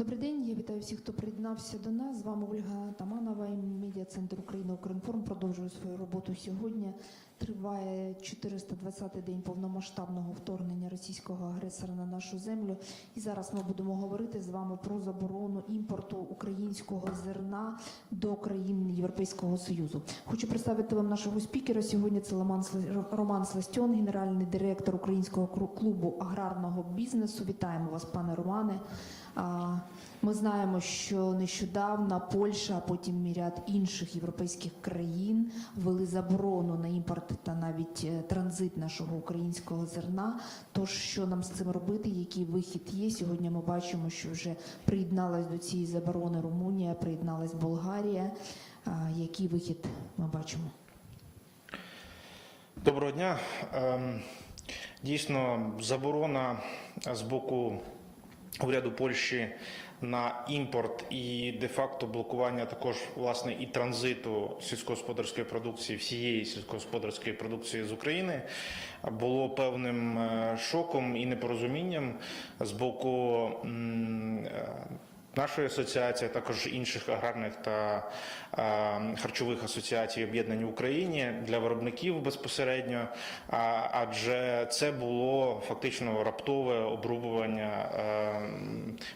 Добрий день, я вітаю всіх, хто приєднався до нас. З вами Ольга Таманова медіа центр України Укрінформ продовжує свою роботу сьогодні. Триває 420-й день повномасштабного вторгнення російського агресора на нашу землю. І зараз ми будемо говорити з вами про заборону імпорту українського зерна до країн Європейського Союзу. Хочу представити вам нашого спікера. Сьогодні це Роман Сла- Роман Сластьон, генеральний директор Українського клубу аграрного бізнесу. Вітаємо вас, пане Романе. Ми знаємо, що нещодавно Польща, а потім ряд інших європейських країн ввели заборону на імпорт та навіть е, транзит нашого українського зерна. Тож що нам з цим робити? Який вихід є? Сьогодні ми бачимо, що вже приєдналась до цієї заборони Румунія, приєдналась Болгарія. Який вихід ми бачимо? Доброго дня. Ем, Дійсно, заборона з боку уряду Польщі на імпорт і де-факто блокування також власне і транзиту сільськогосподарської продукції, всієї сільськогосподарської продукції з України було певним е, шоком і непорозумінням з боку. Е, Нашої асоціації, а також інших аграрних та е, харчових асоціацій об'єднань в Україні для виробників безпосередньо, а, адже це було фактично раптове обрубування е,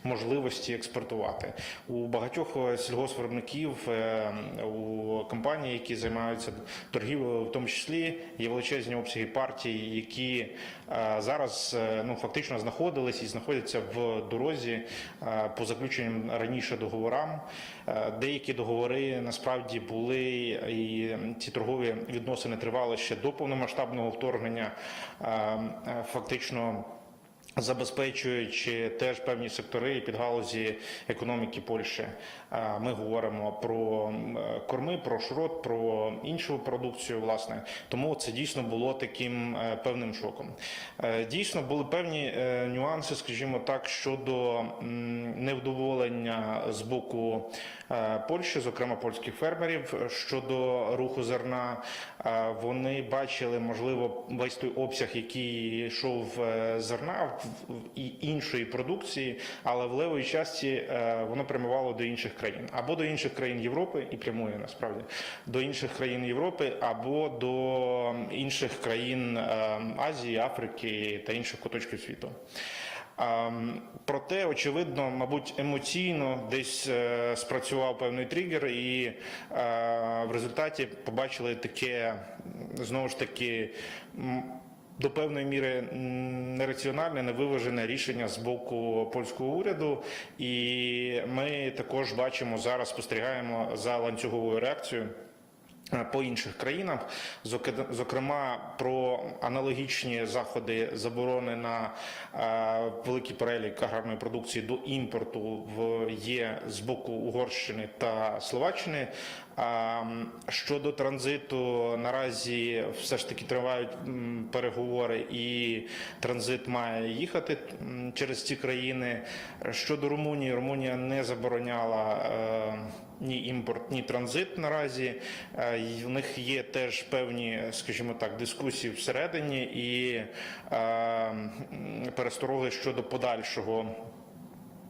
можливості експортувати. У багатьох сільгоспвиробників, е, у компаній, які займаються торгівлею, в тому числі є величезні обсяги партій, які е, зараз е, ну фактично знаходились і знаходяться в дорозі е, по заключенням раніше договорам. Е, Деякі договори насправді були і ці торгові відносини тривали ще до повномасштабного вторгнення. Е, е, Фактично забезпечуючи теж певні сектори і підгалузі економіки Польщі. Ми говоримо про корми, про шрот, про іншу продукцію. Власне, тому це дійсно було таким е, певним шоком. Е, Дійсно були певні е, нюанси, скажімо так, щодо невдоволення з боку Польщі, зокрема польських фермерів, щодо руху зерна. Вони бачили, можливо, весь той обсяг, який йшов е, зерна і іншої продукції, але в левої часті е, воно прямувало до інших країн або до інших країн Європи і прямує насправді до інших країн Європи, або до інших країн е, Азії, Африки та інших куточків світу. Проте, очевидно, мабуть, емоційно десь е, спрацював певний тригер, і е, в результаті побачили таке знову ж таки. До певної міри нераціональне, невиважене рішення з боку польського уряду, і ми також бачимо зараз, спостерігаємо за ланцюговою реакцією по інших країнах, зокрема про аналогічні заходи заборони на е, великий перелік аграрної продукції до імпорту в є з боку Угорщини та Словаччини. Щодо транзиту, наразі все ж таки тривають переговори, і транзит має їхати через ці країни. Щодо Румунії, Румунія не забороняла. е, ні імпорт, ні транзит наразі. Е, В них є теж певні, скажімо так, дискусії всередині і е, перестороги щодо подальшого.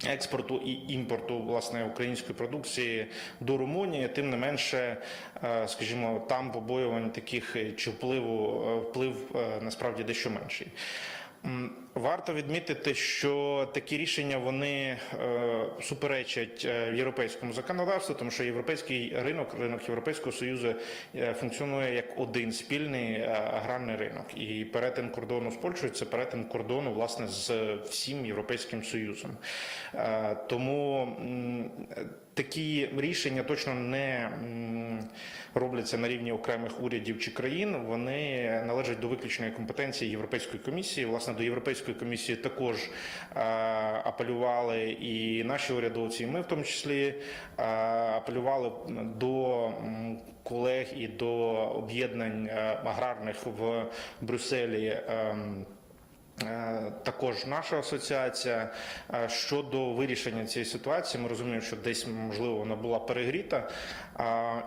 Експорту і імпорту власне української продукції до Румунії, тим не менше, е, скажімо, там побоювань таких е, чи впливу е, вплив насправді дещо менший. Варто відмітити, що такі рішення вони е, суперечать е, європейському законодавству, тому що європейський ринок, ринок Європейського союзу е, функціонує як один спільний аграрний ринок. І перетин кордону з Польщею це перетин кордону власне з всім європейським союзом. Тому такі рішення точно не робляться на рівні окремих урядів чи країн. Вони належать до виключної компетенції Європейської комісії. Власне, до Європейської комісії також е, апелювали і наші урядовці, і ми в тому числі е, апелювали до колег і до об'єднань е, аграрних в Брюсселі. Е, Також наша асоціація Е, щодо вирішення цієї ситуації, ми розуміємо, що десь можливо вона була перегріта,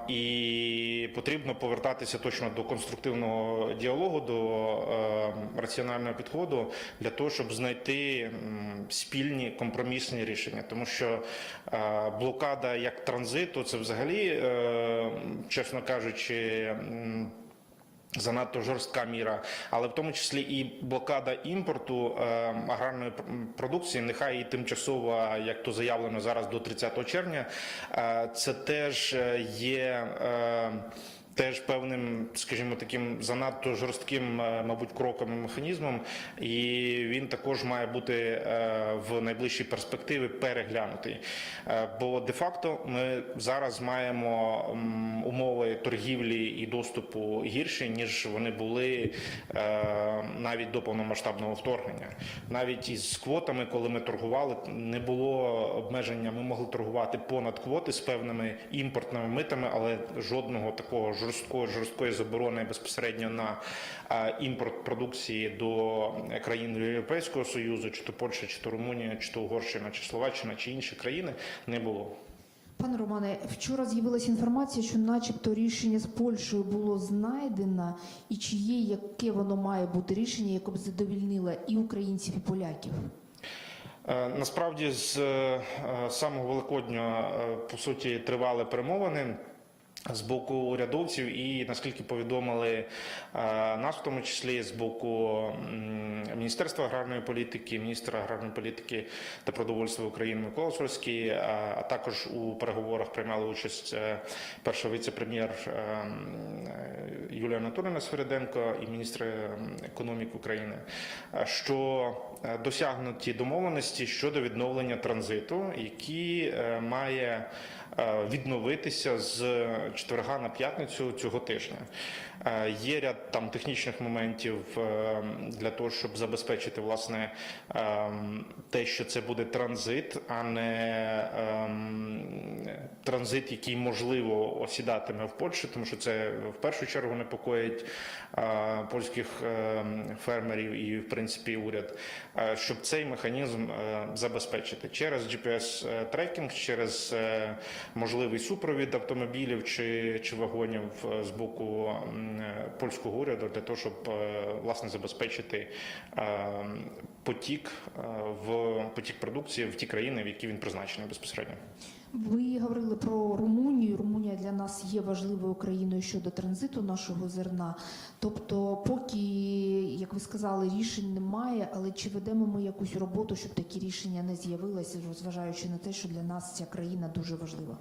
і потрібно повертатися точно до конструктивного діалогу, до е, раціонального підходу для того, щоб знайти спільні компромісні рішення, тому що блокада як транзиту це взагалі, чесно кажучи. Занадто жорстка міра, але в тому числі і блокада імпорту е, аграрної продукції, нехай і тимчасова, як то заявлено зараз до 30 червня. Е, це теж е, є. Е, Теж певним, скажімо, таким занадто жорстким, е, мабуть, кроком і механізмом, і він також має бути е, в найближчій перспективі переглянутий. Е, Бо де-факто ми зараз маємо умови торгівлі і доступу гірші, ніж вони були навіть до повномасштабного вторгнення. Навіть із квотами, коли ми торгували, не було обмеження. Ми могли торгувати понад квоти з певними імпортними митами, але жодного такого жорсткої жорсткої заборони безпосередньо на е, імпорт продукції до країн Європейського союзу, чи то Польща, чи то Румунія, чи то Угорщина, чи Словаччина, чи інші країни не було. Пане Романе, вчора з'явилася інформація, що, начебто, рішення з Польщею було знайдено, і чи є яке воно має бути рішення, яке б задовільнило і українців, і поляків? Е, Насправді з е, самого Великодня е, по суті тривали перемовини. З боку урядовців, і наскільки повідомили е, нас, в тому числі з боку Міністерства аграрної політики, міністра аграрної політики та продовольства України Микола Сольський, а а також у переговорах приймали участь е, перший віце-прем'єр е, е, Юлія Анатоліївна Свериденко і міністр е, економіки України, е, що е, досягнуті домовленості щодо відновлення транзиту, які е, має е, відновитися з четверга на п'ятницю цього тижня. Е, Є ряд там технічних моментів е, для того, щоб забезпечити власне е, те, що це буде транзит, а не транзит, який можливо осідатиме в Польщі, тому що це в першу чергу непокоїть польських фермерів і, в принципі, уряд, щоб цей механізм забезпечити через GPS трекінг, через можливий супровід автомобілів чи, чи вагонів з боку польського уряду для того, щоб е, власне забезпечити е, потік е, в потік продукції в ті країни, в які він призначений безпосередньо. Ви говорили про Румунію. Румунія для нас є важливою країною щодо транзиту нашого зерна. Тобто, поки, як ви сказали, рішень немає, але чи ведемо ми якусь роботу, щоб такі рішення не з'явилися, зважаючи на те, що для нас ця країна дуже важлива?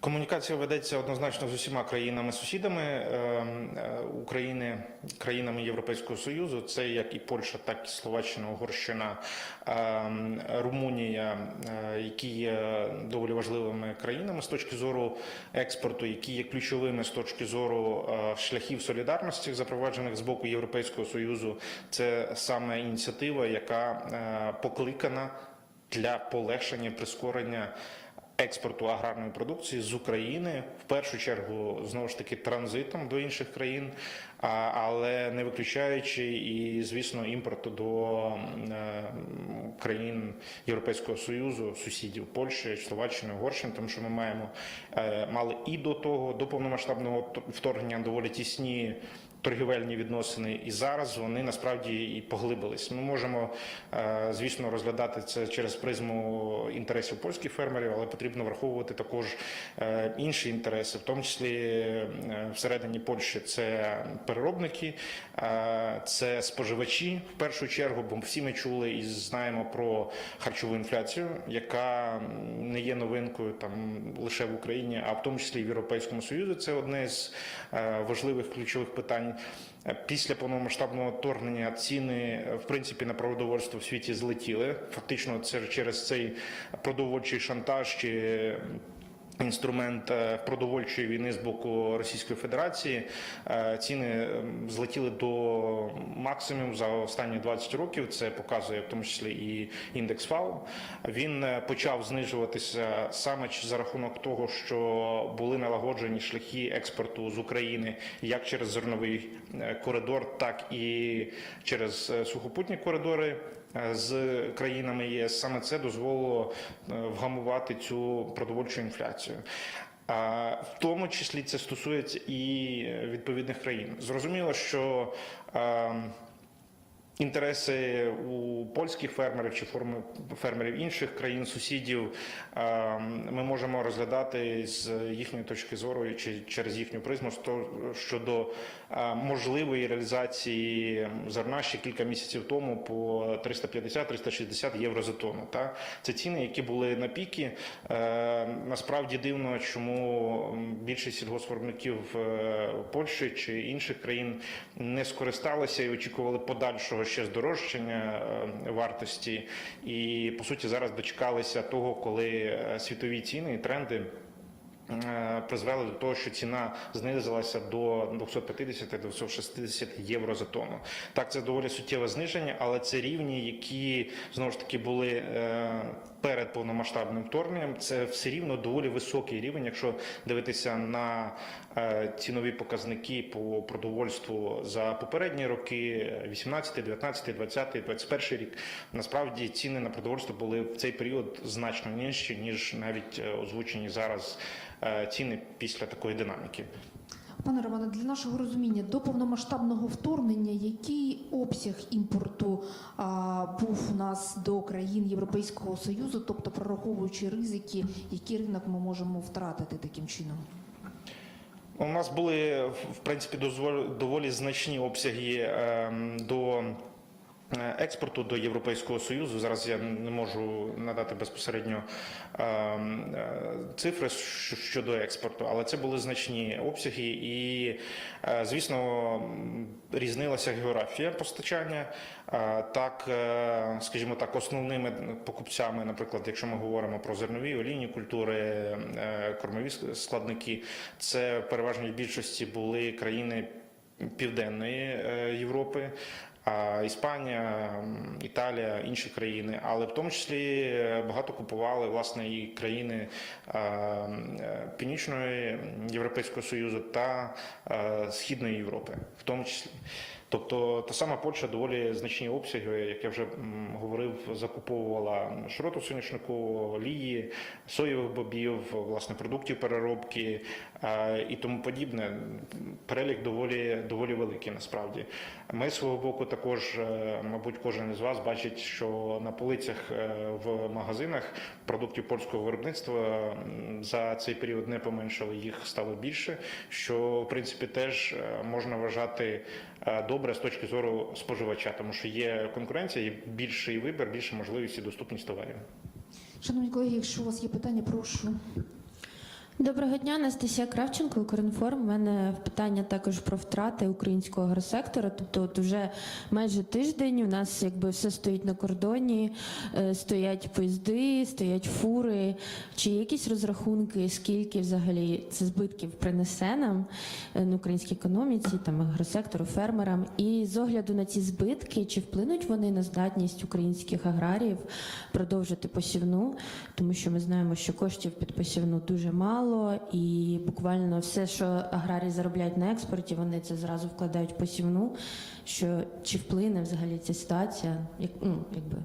Комунікація ведеться однозначно з усіма країнами-сусідами е, е, України, країнами Європейського Союзу. Це як і Польща, так і Словаччина, Угорщина, е, Румунія, е, які є доволі важливими країнами з точки зору експорту, які є ключовими з точки зору е, шляхів солідарності, запроваджених з боку Європейського Союзу. Це саме ініціатива, яка покликана для полегшення прискорення експорту аграрної продукції з України в першу чергу знову ж таки транзитом до інших країн, але не виключаючи і, звісно, імпорту до е, країн Європейського союзу, сусідів Польщі, Словаччини, Угорщини, тому що ми маємо е, мали і до того, до повномасштабного вторгнення доволі тісні. Торгівельні відносини, і зараз вони насправді і поглибились. Ми можемо, е, звісно, розглядати це через призму інтересів польських фермерів, але потрібно враховувати також е, інші інтереси, в тому числі е, всередині Польщі це переробники, це споживачі в першу чергу, бо всі ми чули і знаємо про харчову інфляцію, яка не є новинкою там лише в Україні, а в тому числі і в Європейському Союзі. Це одне з важливих ключових питань. Після повномасштабного вторгнення ціни в принципі на продовольство в світі злетіли. Фактично, це через цей продовольчий шантаж чи інструмент е, продовольчої війни з боку Російської Федерації. Е, Ціни злетіли до максимуму за останні 20 років. Це показує в тому числі і індекс ФАО. Він е, почав знижуватися саме за рахунок того, що були налагоджені шляхи експорту з України як через зерновий коридор, так і через сухопутні коридори з країнами ЄС. Саме це дозволило е, вгамувати цю продовольчу інфляцію. А в тому числі це стосується і е, відповідних країн. Зрозуміло, що е, інтереси у польських фермерів чи фермерів інших країн сусідів е, ми можемо розглядати з їхньої точки зору чи через їхню призму щодо е, можливої реалізації зерна ще кілька місяців тому по 350-360 євро за тонну. Та це ціни, які були на піки. Е, Насправді дивно, чому більшість сільгоспвиробників Польщі чи інших країн не скористалися і очікували подальшого ще здорожчання е, вартості. І по суті зараз дочекалися того, коли е, світові ціни і тренди. Е, Призвели до того, що ціна знизилася до 250-260 євро за тонну. Так, це доволі суттєве зниження, але це рівні, які знову ж таки були е, перед повномасштабним вторгненням. Це все рівно доволі високий рівень, якщо дивитися на е, цінові показники по продовольству за попередні роки 18, 19, 20, 21 рік. Насправді ціни на продовольство були в цей період значно нижчі, ніж навіть озвучені зараз ціни після такої динаміки. Пане Романе, для нашого розуміння, до повномасштабного вторгнення, який обсяг імпорту а, був у нас до країн Європейського Союзу, тобто прораховуючи ризики, який ринок ми можемо втратити таким чином? У нас були в принципі доволі значні обсяги ем, е, Експорту до Європейського Союзу зараз я не можу надати безпосередньо ем, е, цифри щодо експорту, але це були значні обсяги, і е, звісно різнилася географія постачання. Е, Так, е, скажімо так, основними покупцями, наприклад, якщо ми говоримо про зернові олійні культури, е, кормові складники, це в більшості були країни Південної е, Європи. Іспанія, Італія, інші країни, але в тому числі е, багато купували власне і країни е, е, Північної Європейського Союзу та Східної Європи, в тому числі. Тобто та сама Польща доволі значні обсяги, як я вже говорив, закуповувала широту соняшнику, олії, соєвих бобів, власне, продуктів переробки е, і тому подібне. Перелік доволі доволі великий насправді. Ми з свого боку також, е, мабуть, кожен із вас бачить, що на полицях е, в магазинах продуктів польського виробництва за цей період не поменшало, їх стало більше, що в принципі теж можна вважати добре з точки зору споживача, тому що є конкуренція, є більший вибір, більша можливість і доступність товарів. Шановні колеги, якщо у вас є питання, прошу. Доброго дня, Анастасія Кравченко, Укрінформ. У мене питання також про втрати українського агросектора. Тобто, от уже майже тиждень у нас якби все стоїть на кордоні, е, стоять поїзди, стоять фури. Чи є якісь розрахунки, скільки взагалі це збитків принесе нам е, на українській економіці, там агросектору, фермерам? І з огляду на ці збитки, чи вплинуть вони на здатність українських аграріїв продовжити посівну? Тому що ми знаємо, що коштів під посівну дуже мало, і буквально все, що аграрії заробляють на експорті, вони це зразу вкладають в посівну. Що чи вплине взагалі ця ситуація, як ну якби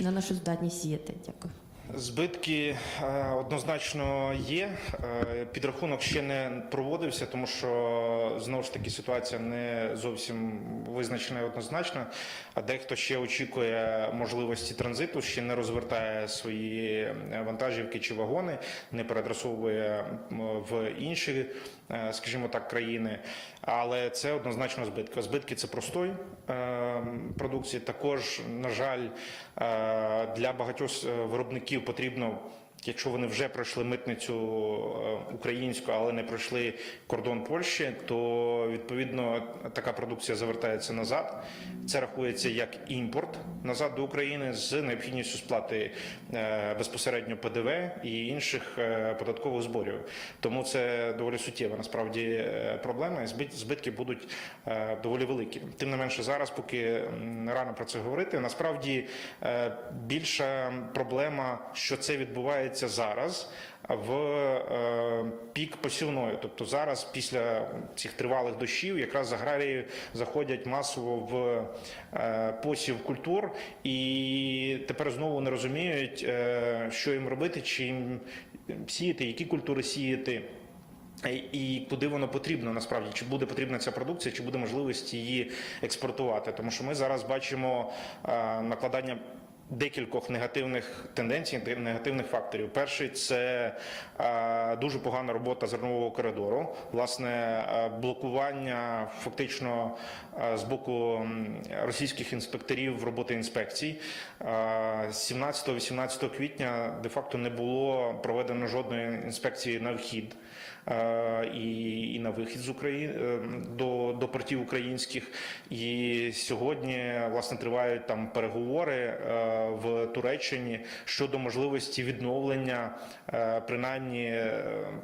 на нашу здатність сіяти? Дякую. Збитки е, однозначно є. Е, Підрахунок ще не проводився, тому що знову ж таки ситуація не зовсім визначена і однозначна. А дехто ще очікує можливості транзиту, ще не розвертає свої вантажівки чи вагони, не переадресовує в інші, скажімо так, країни. Але це однозначно збитки. Збитки це простої е, продукції. Також, на жаль, е, для багатьох е, виробників потрібно Якщо вони вже пройшли митницю е, українську, але не пройшли кордон Польщі, то відповідно така продукція завертається назад. Це рахується як імпорт назад до України з необхідністю сплати е, безпосередньо ПДВ і інших е, податкових зборів. Тому це доволі суттєва насправді проблема. і збит- Збитки будуть доволі великі. Тим не менше, зараз, поки рано про це говорити, насправді більша проблема, що це відбувається зараз в е, пік посівної. Тобто зараз, після цих тривалих дощів, якраз аграрії заходять масово в е, посів культур, і тепер знову не розуміють, е, що їм робити, чи їм сіяти, які культури сіяти. І куди воно потрібно насправді? Чи буде потрібна ця продукція, чи буде можливість її експортувати? Тому що ми зараз бачимо накладання. Декількох негативних тенденцій, негативних факторів. Перший це дуже погана робота зернового коридору, власне, блокування фактично з боку російських інспекторів роботи інспекцій. Е, 17-18 квітня де-факто не було проведено жодної інспекції на вхід і, і на вихід з України е, до, до портів українських. І сьогодні власне тривають там переговори е, в Туреччині щодо можливості відновлення е, принаймні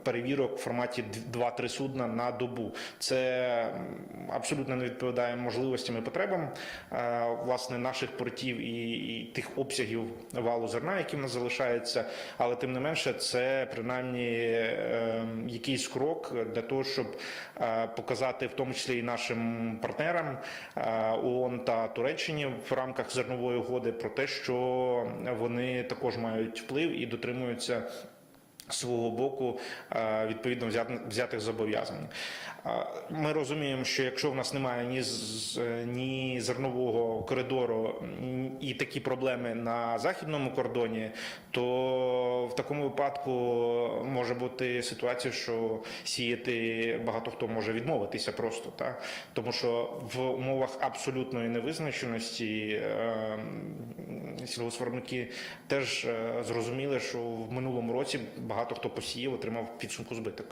перевірок в форматі 2-3 судна на добу. Це абсолютно не відповідає можливостям і потребам власне наших портів і, і тих обсягів валу зерна, які в нас залишаються. Але тим не менше, це принаймні е, якийсь крок для того, щоб е, показати в тому числі і нашим партнерам е, ООН та Туреччині в рамках зернової угоди про те, що вони також мають вплив і дотримуються. Свого боку е, відповідно взятих зобов'язань. Е, Ми розуміємо, що якщо в нас немає ні з- ні зернового коридору і такі проблеми на західному кордоні, то в такому випадку може бути ситуація, що сіяти багато хто може відмовитися просто так, тому що в умовах абсолютної невизначеності е, сільгоспвиробники теж е, зрозуміли, що в минулому році багато хто посіяв, отримав підсумку збиток.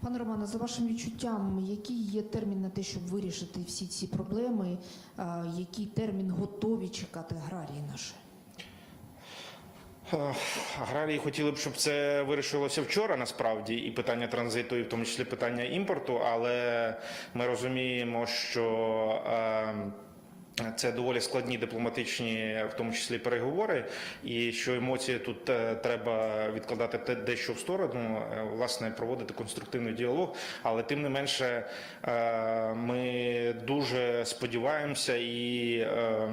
Пане Романе, за вашим відчуттям, який є термін на те, щоб вирішити всі ці проблеми? Який термін готові чекати аграрії наші? Е, Аграрії хотіли б, щоб це вирішилося вчора, насправді, і питання транзиту, і в тому числі питання імпорту, але ми розуміємо, що е, це доволі складні дипломатичні, в тому числі переговори, і що емоції тут е, треба відкладати дещо в сторону, е, власне, проводити конструктивний діалог. Але тим не менше, е, ми дуже сподіваємося і е,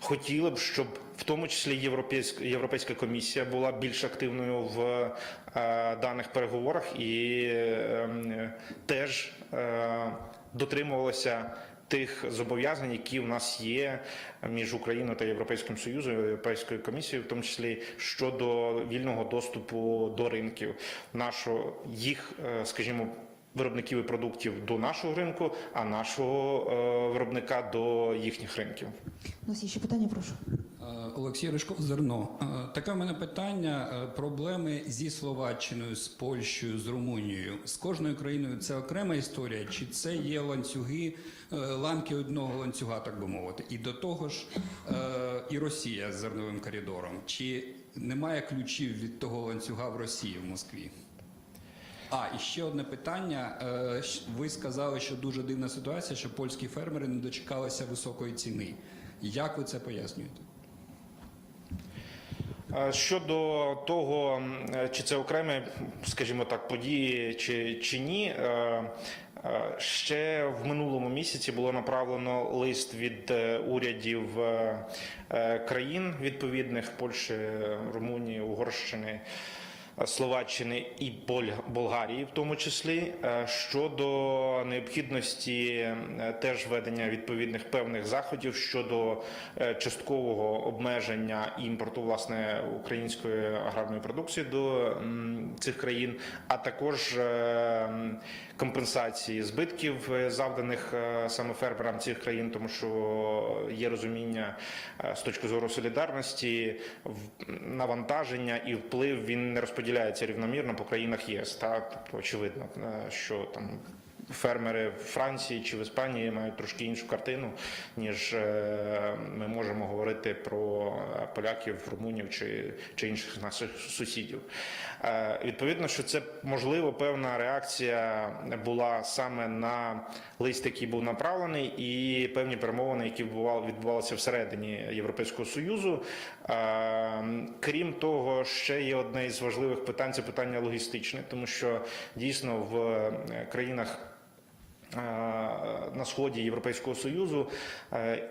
хотіли б, щоб в тому числі Європейська Європейська комісія була більш активною в даних переговорах і е, теж дотримувалася тих зобов'язань, які в нас є між Україною та Європейським Союзом, Європейською комісією, в тому числі щодо вільного доступу до ринків нашого їх, е, скажімо. Виробників і продуктів до нашого ринку, а нашого е, виробника до їхніх ринків. У нас є ще питання, прошу. Олексій Ришков, зерно. Е, Таке в мене питання. Е, Проблеми зі Словаччиною, з Польщею, з Румунією. З кожною країною це окрема історія, чи це є ланцюги, е, ланки одного ланцюга, так би мовити. І до того ж, і Росія з зерновим коридором. Чи немає ключів від того ланцюга в Росії в Москві? А, і ще одне питання. Ви сказали, що дуже дивна ситуація, що польські фермери не дочекалися високої ціни. Як ви це пояснюєте? Щодо того, чи це окремі, скажімо так, події чи, чи ні, е, е, ще в минулому місяці було направлено лист від е, урядів країн відповідних Польщі, Румунії, Угорщини. Словаччини і Болгарії, в тому числі Е, щодо необхідності е, теж введення відповідних певних заходів щодо е, часткового обмеження імпорту власне української аграрної продукції до цих країн, а також компенсації збитків, завданих саме фермерам цих країн, тому що є розуміння з точки зору солідарності, навантаження і вплив він не розподіляється рівномірно по країнах ЄС. Та тобто очевидно, е, що там. Фермери в Франції чи в Іспанії мають трошки іншу картину, ніж е, ми можемо говорити про е, поляків, румунів чи, чи інших наших сусідів. Е, Відповідно, що це можливо певна реакція була саме на лист, який був направлений, і певні перемовини, які відбували- відбувалися всередині Європейського союзу. Е, Крім того, ще є одне із важливих питань це питання логістичне, тому що дійсно в е, країнах. На сході Європейського союзу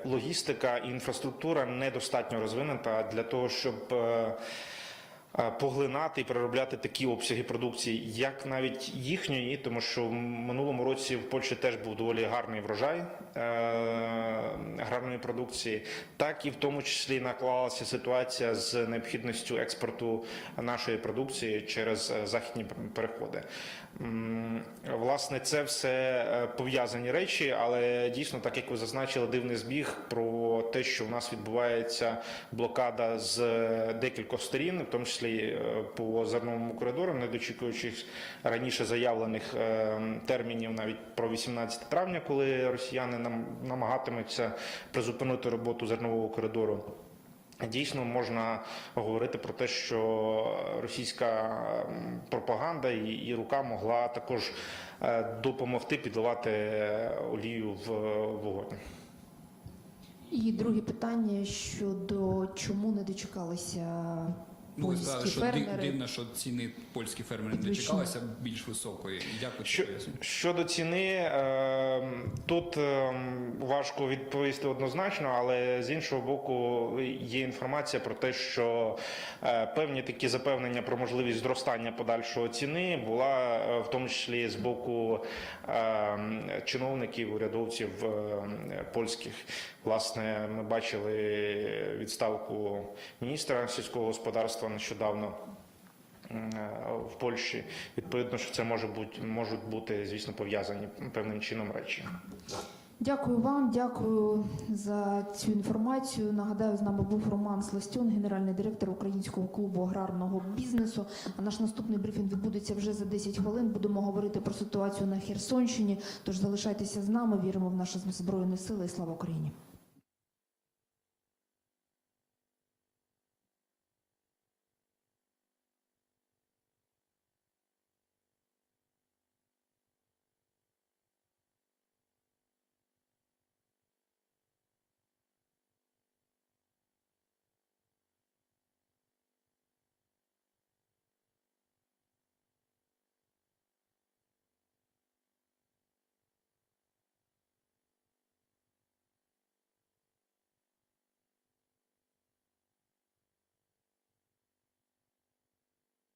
логістика і інфраструктура недостатньо розвинена для того, щоб поглинати і переробляти такі обсяги продукції, як навіть їхньої, тому що в минулому році в Польщі теж був доволі гарний врожай е, аграрної продукції, так і в тому числі наклалася ситуація з необхідністю експорту нашої продукції через е, західні переходи. Власне, це все е, пов'язані речі, але дійсно, так як ви зазначили, дивний збіг про те, що в нас відбувається блокада з е, декількох сторін, в тому числі е, по зерновому коридору, не дочікуючись раніше заявлених термінів, навіть про 18 травня, коли росіяни нам намагатимуться призупинити роботу зернового коридору. Дійсно можна говорити про те, що російська пропаганда і, рука могла також е, допомогти підливати е, олію в вогонь. І друге питання щодо чому не дочекалися Ну, ви польські сказали, що фермери. дивно, що ціни польські фермери не дочекалися більш високої. Як ви Що, щодо ціни, е, тут е, важко відповісти однозначно, але з іншого боку, є інформація про те, що е, певні такі запевнення про можливість зростання подальшого ціни була е, в тому числі з боку е, чиновників, урядовців е, польських. Власне, ми бачили відставку міністра сільського господарства нещодавно е, в Польщі. Відповідно, що це може бути можуть бути, звісно, пов'язані певним чином речі. Дякую вам, дякую за цю інформацію. Нагадаю, з нами був Роман Сластьон, генеральний директор Українського клубу аграрного бізнесу. А наш наступний брифінг відбудеться вже за 10 хвилин. Будемо говорити про ситуацію на Херсонщині. Тож залишайтеся з нами. Віримо в наші збройні сили і слава Україні.